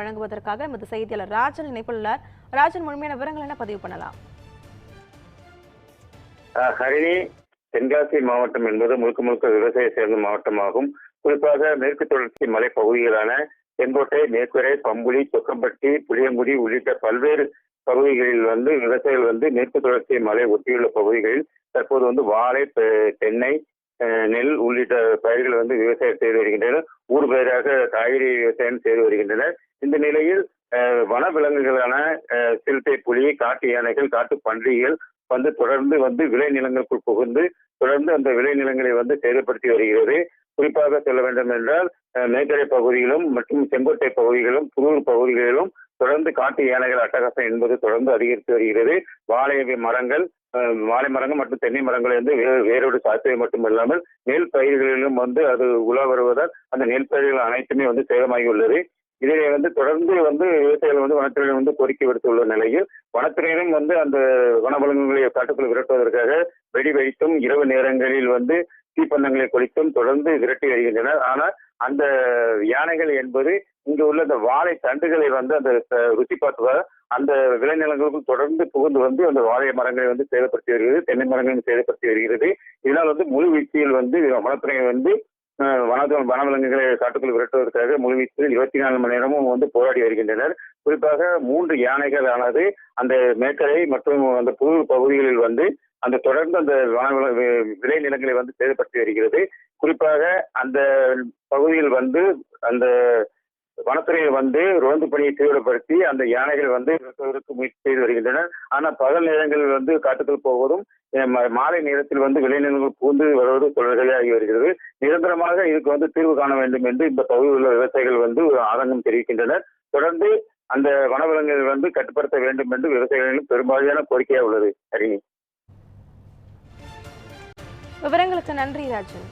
வழங்குவதற்காக நமது செய்தியாளர் ராஜன் இணைப்புள்ளார். ராஜன் முழுமையான விவரங்கள் என்ன பதிவு பண்ணலாம்? ஹரிணி தென்காசி மாவட்டம் என்பது முழுக்க முழுக்க விவசாய சேர்ந்த மாவட்டமாகும். குறிப்பாக மேற்கு தொடர்ச்சி மலை பகுதிகளான செங்கோட்டை மேற்குரை பம்புலி சொக்கம்பட்டி புளியங்குடி உள்ளிட்ட பல்வேறு பகுதிகளில் வந்து விவசாயிகள் வந்து மேற்கு தொடர்ச்சி மலை ஒட்டியுள்ள பகுதிகளில் தற்போது வந்து வாழை தென்னை நெல் உள்ளிட்ட பயிர்கள் வந்து விவசாயம் செய்து வருகின்றனர். ஊர் பெயராக காய்கறி விவசாயம் செய்து வருகின்றனர். இந்த நிலையில் வனவிலங்குகளான சிறுத்தை புலி காட்டு யானைகள் காட்டு பன்றிகள் வந்து தொடர்ந்து வந்து விளைநிலங்களுக்குள் புகுந்து தொடர்ந்து அந்த விளைநிலங்களை வந்து சேதப்படுத்தி வருகிறது. குறிப்பாக சொல்ல வேண்டும் என்றால் மேக்கரை பகுதிகளும் பகுதியிலும் மற்றும் செங்கோட்டை பகுதிகளிலும் புதூர் பகுதிகளிலும் தொடர்ந்து காட்டு யானைகள் அட்டகாசம் என்பது தொடர்ந்து அதிகரித்து வருகிறது. வாழை மரங்கள் அஹ், வாழை மரங்கள் மற்றும் தென்னை மரங்கள் வந்து வேரோடு சாத்துவை மட்டும் இல்லாமல் நெல் பயிர்களிலும் வந்து அது உலா வருவதால் அந்த நெல் பயிர்கள் அனைத்துமே வந்து சேதமாகி உள்ளது இதிலே வந்து தொடர்ந்து வந்து விவசாயிகள் வந்து வனத்துறையினர் வந்து கோரிக்கை விடுத்துள்ள நிலையில் வனத்துறையினரும் வந்து அந்த வனவளங்களை காட்டுக்குள் விரட்டுவதற்காக வெடி வைத்தும் இரவு நேரங்களில் வந்து தீப்பந்தங்களை கொளித்தும் தொடர்ந்து விரட்டி வருகின்றனர் ஆனால் அந்த யானைகள் என்பது இங்கு உள்ள அந்த வாழை தண்டுகளை வந்து அந்த ருசி பார்த்துவதால் அந்த விளைநிலங்களுக்கும் தொடர்ந்து புகுந்து வந்து அந்த வாழை மரங்களை வந்து சேதப்படுத்தி வருகிறது தென்னை மரங்களையும் சேதப்படுத்தி வருகிறது. இதனால் வந்து முழு வீச்சில் வந்து வனத்துறை வந்து அஹ், வன வனவிலங்குகளை காட்டுக்குள் விரட்டுவதற்காக முழு இருபத்தி நாலு மணி நேரமும் வந்து போராடி வருகின்றனர். குறிப்பாக மூன்று யானைகள் ஆனது அந்த மேக்கரை மற்றும் அந்த புது பகுதிகளில் வந்து அந்த தொடர்ந்து அந்த வன விளை நிலங்களை வந்து சேதப்படுத்தி வருகிறது. குறிப்பாக அந்த பகுதியில் வந்து அந்த வனத்துறையில் வந்து ரோந்து பணியை தீவிரப்படுத்தி அந்த யானைகள் வந்து இறக்குவதற்கு முயற்சி செய்து வருகின்றன. ஆனால் பகல் நேரங்களில் வந்து காட்டுக்குள் போவதும் மாலை நேரத்தில் வந்து விளைநிலங்கள் பூந்து வருவது தொடர்களாகி வருகிறது. நிரந்தரமாக இதுக்கு வந்து தீர்வு காண வேண்டும் என்று இந்த பகுதியில் உள்ள விவசாயிகள் வந்து ஒரு ஆதங்கம் தெரிவிக்கின்றனர். தொடர்ந்து அந்த வனவிலங்குகள் வந்து கட்டுப்படுத்த வேண்டும் என்று விவசாயிகளின் பெரும்பாலான கோரிக்கையாக உள்ளது. ஹரிணி விவரங்களுக்கு நன்றி ராஜன்.